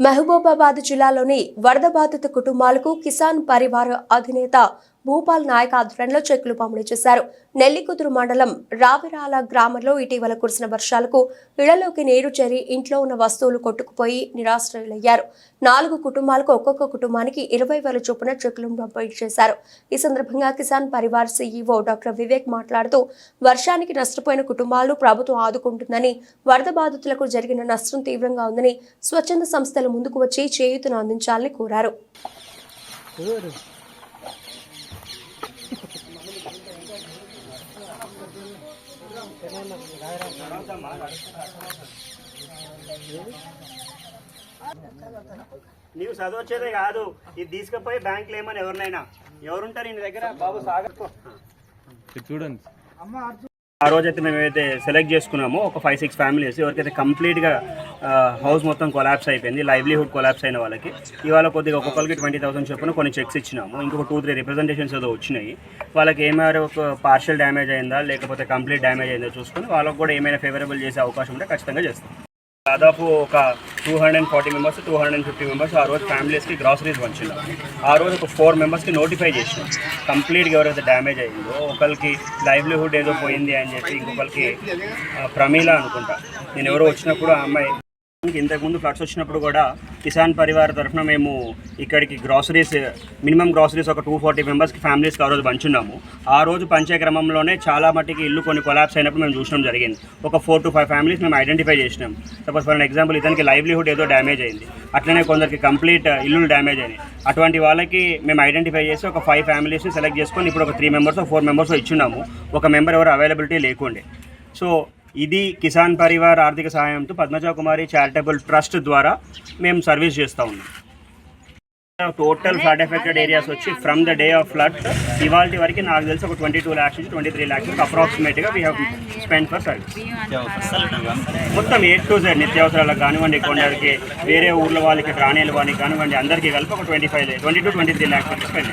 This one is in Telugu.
మహబూబాబాద్ జిల్లాలోని వరద బాధిత కుటుంబాలకు కిసాన్ పరివార అధినేత భూపాల్ నాయక్ ఆధ్వర్యంలో చెక్కులు పంపిణీ చేశారు. నెల్లికుదురు మండలం రావిరాల గ్రామంలో ఇటీవల కురిసిన వర్షాలకు ఇళ్ళలోకి నీరు చేరి ఇంట్లో ఉన్న వస్తువులు కొట్టుకుపోయి నిరాశ్రయులయ్యారు. నాలుగు కుటుంబాలకు ఒక్కొక్క కుటుంబానికి ఇరవై వేల చొప్పున చెక్కులు పంపిణీ చేశారు. ఈ సందర్భంగా కిసాన్ పరివార్ సీఈఓ డాక్టర్ వివేక్ మాట్లాడుతూ వర్షానికి నష్టపోయిన కుటుంబాలను ప్రభుత్వం ఆదుకుంటుందని వరద బాధితులకు జరిగిన నష్టం తీవ్రంగా ఉందని స్వచ్ఛంద సంస్థలు ముందుకు వచ్చి చేయూతను అందించాలని కోరారు. నీవు చదవచ్చేదే కాదు. ఇది తీసుకుపోయి బ్యాంకులో ఏమని ఎవరినైనా? ఎవరుంటారు నీ దగ్గర? బాబు సాగర్. చూడండి. ఆ రోజైతే మేము సెలెక్ట్ చేసుకున్నామో. ఒక ఫైవ్ సిక్స్ ఫ్యామిలీస్. ఎవరికైతే కంప్లీట్గా హౌస్ మొత్తం కొలాప్స్ అయిపోయింది లైవ్లీహుడ్ కొలాప్స్ అయిన వాళ్ళకి. ఇవాళ కొద్దిగా ఒక్కొక్కరికి ట్వంటీ థౌసండ్ చొప్పున కొన్ని చెక్స్ ఇచ్చినాము. ఇంకొక టూ త్రీ రిప్రజెంటేషన్స్ ఏదో వచ్చినాయి. వాళ్ళకి ఏమైనా ఒక పార్షియల్ డ్యామేజ్ అయిందా లేకపోతే కంప్లీట్ డ్యామేజ్ అయిందో చూసుకొని వాళ్ళకి కూడా ఏమైనా ఫేవరబుల్ చేసే అవకాశం ఉంటే ఖచ్చితంగా చేస్తాం. దాదాపు ఒక two hundred and forty members two hundred and fifty members ఆ రోజు ఫ్యామిలీస్కి గ్రాసరీస్ పంచినాం. ఆ రోజు ఒక ఫోర్ మెంబర్స్కి నోటిఫై చేసినాం. కంప్లీట్గా ఎవరైతే డ్యామేజ్ అయిందో ఒకరికి లైవ్లీహుడ్ ఏదో పోయింది అని చెప్పి ఇంకొకరికి ప్రమీల అనుకుంటా. నేను ఎవరో వచ్చినప్పుడు ఆ అమ్మాయి ఇంతకుముందు ఫ్లడ్స్ వచ్చినప్పుడు కూడా కిసాన్ పరివార్ తరఫున మేము ఇక్కడికి గ్రాసరీస్ మినిమం గ్రాసరీస్ ఒక టూ ఫార్టీ మెంబర్స్కి ఫ్యామిలీస్కి ఆ రోజు పంచున్నాము. ఆ రోజు పంచే క్రమంలోనే చాలా మట్టికి ఇల్లు కొన్ని కొలాప్స్ అయినప్పుడు మేము చూసినాం జరిగింది. ఒక ఫోర్ టు ఫైవ్ ఫ్యామిలీస్ మేము ఐడెంటిఫై చేసినాం. సపోజ్ ఫర్ ఎగ్జాంపుల్ ఇతనికి లైవ్లీహుడ్ ఏదో డ్యామేజ్ అయింది. అట్లనే కొందరికి కంప్లీట్ uh, ఇల్లులు డ్యామేజ్ అయినాయి. అటువంటి వాళ్ళకి మేము ఐడెంటిఫై చేసి ఒక ఫైవ్ ఫ్యామిలీస్ని సెలెక్ట్ చేసుకొని ఇప్పుడు ఒక త్రీ మెంబర్స్ ఫోర్ మెంబర్స్ ఇచ్చున్నాము ఒక మెంబర్ ఎవరు అవైలబిలిటీ లేకుండే. సో ఇది కిసాన్ పరివార్ ఆర్థిక సహాయంతో పద్మజా కుమారి చారిటబుల్ ట్రస్ట్ ద్వారా మేము సర్వీస్ చేస్తూ ఉన్నాం. టోటల్ ఫ్లడ్ ఎఫెక్టెడ్ ఏరియాస్ వచ్చి from the day of flood ఇవాళ వరకు నాకు తెలిసి ఒక ట్వంటీ టూ ల్యాక్స్ నుంచి ట్వంటీ త్రీ ల్యాక్స్ అప్రాక్సిమేట్గా we have spend for service మొత్తం ఏ టు జెడ్ నిత్యావసరాలకు కానివ్వండి కొండలకి వేరే ఊర్ల వాళ్ళకి రాణేల వాళ్ళకి కానివ్వండి అందరికీ కలిపి ఒక twenty five twenty two twenty three lakhs spend